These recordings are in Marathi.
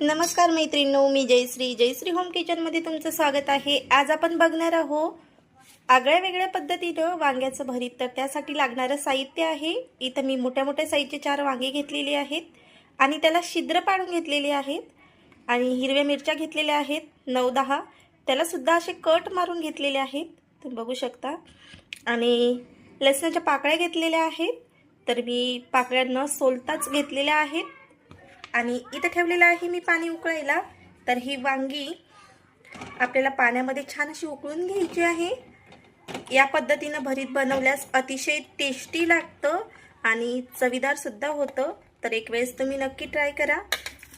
नमस्कार मैत्रिणींनो मी जयश्री. जयश्री होम किचनमध्ये तुमचं स्वागत आहे. आज आपण बघणार आहोत आगळ्या वेगळ्या पद्धतीनं वांग्याचं भरीत. तर त्यासाठी लागणारं साहित्य आहे. इथं मी मोठ्या मोठ्या साईजचे चार वांगे घेतलेले आहेत आणि त्याला छिद्र पाडून घेतलेले आहेत आणि हिरव्या मिरच्या घेतलेल्या आहेत नऊ दहा. त्यालासुद्धा असे कट मारून घेतलेले आहेत. तुम्ही बघू शकता. आणि लसणाच्या पाकळ्या घेतलेल्या आहेत. तर मी पाकळ्या न सोलताच घेतलेल्या आहेत. आणि इथं ठेवलेलं आहे मी पाणी उकळायला. तर ही वांगी आपल्याला पाण्यामध्ये छान अशी उकळून घ्यायची आहे. या पद्धतीनं भरीत बनवल्यास अतिशय टेस्टी लागतं आणि चवीदारसुद्धा होतं. तर एक वेळेस तुम्ही नक्की ट्राय करा.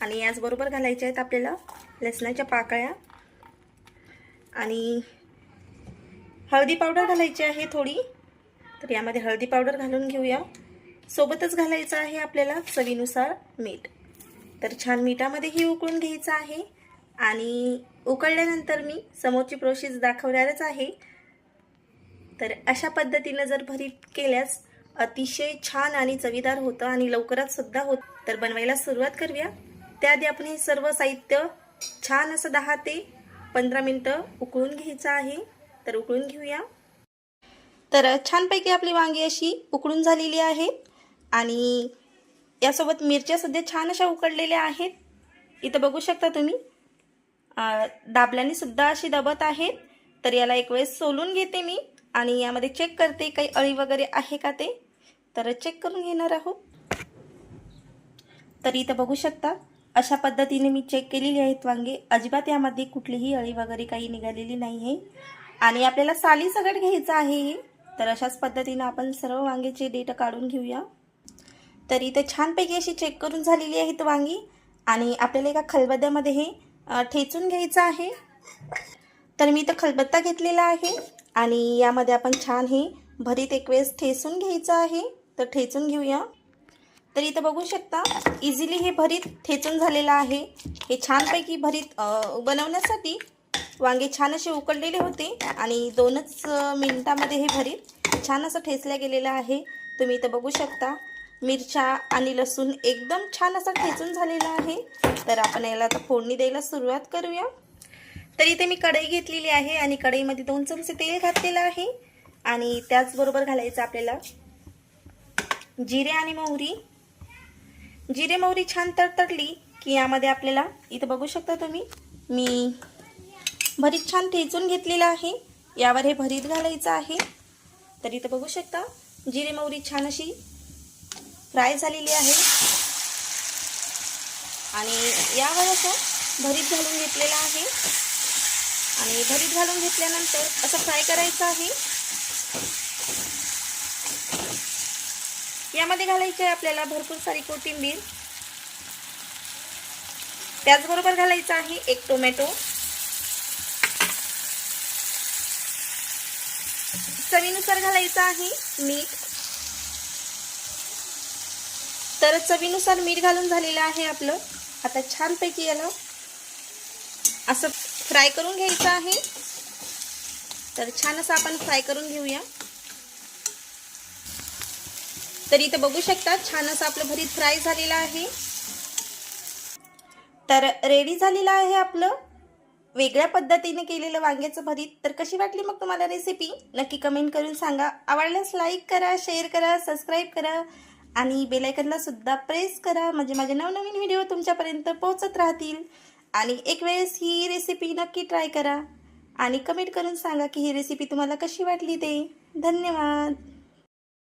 आणि याचबरोबर घालायच्या आहेत आपल्याला लसणाच्या पाकळ्या. आणि हळदी पावडर घालायची आहे थोडी. तर यामध्ये हळदी पावडर घालून घेऊया. सोबतच घालायचं आहे आपल्याला चवीनुसार मीठ. तर छान मिठामध्ये ही उकळून घ्यायचं आहे. आणि उकळल्यानंतर मी समोरची प्रोसेस दाखवणारच आहे. तर अशा पद्धतीनं जर भरीत केल्यास अतिशय छान आणि चवीदार होतं आणि लवकरात सुद्धा होत. तर बनवायला सुरुवात करूया. त्याआधी आपण हे सर्व साहित्य छान असं दहा ते पंधरा मिनटं उकळून घ्यायचं आहे. तर उकळून घेऊया. तर छानपैकी आपली वांगी अशी उकळून झालेली आहेत आणि यासोबत मिरच्या सध्या छान अशा उकडलेल्या आहेत. इथं बघू शकता तुम्ही. दाबल्यानेसुद्धा दाबल्याने सुद्धा अशी दबत आहेत. तर याला एक वेळेस सोलून घेते मी आणि यामध्ये चेक करते काही अळी वगैरे आहे का ते. तर चेक करून घेणार आहोत. तर इथं बघू शकता अशा पद्धतीने मी चेक केलेली आहेत वांगे. अजिबात यामध्ये कुठलीही अळी वगैरे काही निघालेली नाही आहे आणि आपल्याला साली सगळ घ्यायचं आहे हे. तर अशाच पद्धतीनं आपण सर्व वांग्याचे डेट काढून घेऊया. तर इथे छानपैकी अशी चेक करून झालेली आहेत वांगी. आणि आपल्याला एका खलबद्यामध्ये हे ठेचून घ्यायचं आहे. तर मी इथं खलबत्ता घेतलेला आहे. आणि यामध्ये आपण छान हे भरीत एक वेळेस ठेचून घ्यायचं आहे. तर ठेचून घेऊया. तर इथं बघू शकता इझिली हे भरीत ठेचून झालेलं आहे. हे छानपैकी भरीत बनवण्यासाठी वांगे छान असे उकडलेले होते. आणि दोनच मिनटामध्ये हे भरीत छान असं ठेचल्या गेलेलं आहे. तुम्ही इथं बघू शकता मिरच्या आणि लसूण एकदम छान असं ठेचून झालेला आहे. तर आपण याला आता फोडणी द्यायला सुरुवात करूया. तर इथे मी कढई घेतलेली आहे आणि कढईमध्ये दोन चमचे तेल घातलेलं आहे. आणि त्याचबरोबर घालायचं आपल्याला जिरे आणि मोहरी. जिरे मोहरी छान तडतडली की यामध्ये आपल्याला इथं बघू शकता तुम्ही मी भरीत छान ठेचून घेतलेलं आहे. यावर हे भरीत घालायचं आहे. तर इथं बघू शकता जिरे मोहरी छान अशी फ्राय झालेली आहे. आणि यावर असं भरीत घालून घेतलेलं आहे. आणि भरीत घालून घेतल्यानंतर असं फ्राय करायचं आहे. यामध्ये घालायचं आहे आपल्याला भरपूर सारी कोथिंबीर. त्याचबरोबर घालायचं आहे एक टोमॅटो. चवीनुसार घालायचं आहे मीठ. तर चवीनुसार मीठ घालून झालेलं आहे आपलं. आता छानपैकी याला असं फ्राय करून घ्यायचं आहे. तर छान असं आपण फ्राय करून घेऊया. तर इथं बघू शकता छान असं आपलं भरीत फ्राय झालेलं आहे. तर रेडी झालेलं आहे आपलं. वेगळ्या पद्धतीने केलेलं वांग्याचं भरीत. तर कशी वाटली मग तुम्हाला रेसिपी नक्की कमेंट करून सांगा. आवडल्यास लाईक करा शेअर करा सबस्क्राईब करा. आणि बेलायकनला सुद्धा प्रेस करा. म्हणजे माझे नवनवीन व्हिडिओ तुमच्यापर्यंत पोहोचत राहतील. आणि एक वेळेस ही रेसिपी नक्की ट्राय करा. आणि कमेंट करून सांगा की ही रेसिपी तुम्हाला कशी वाटली ते. धन्यवाद.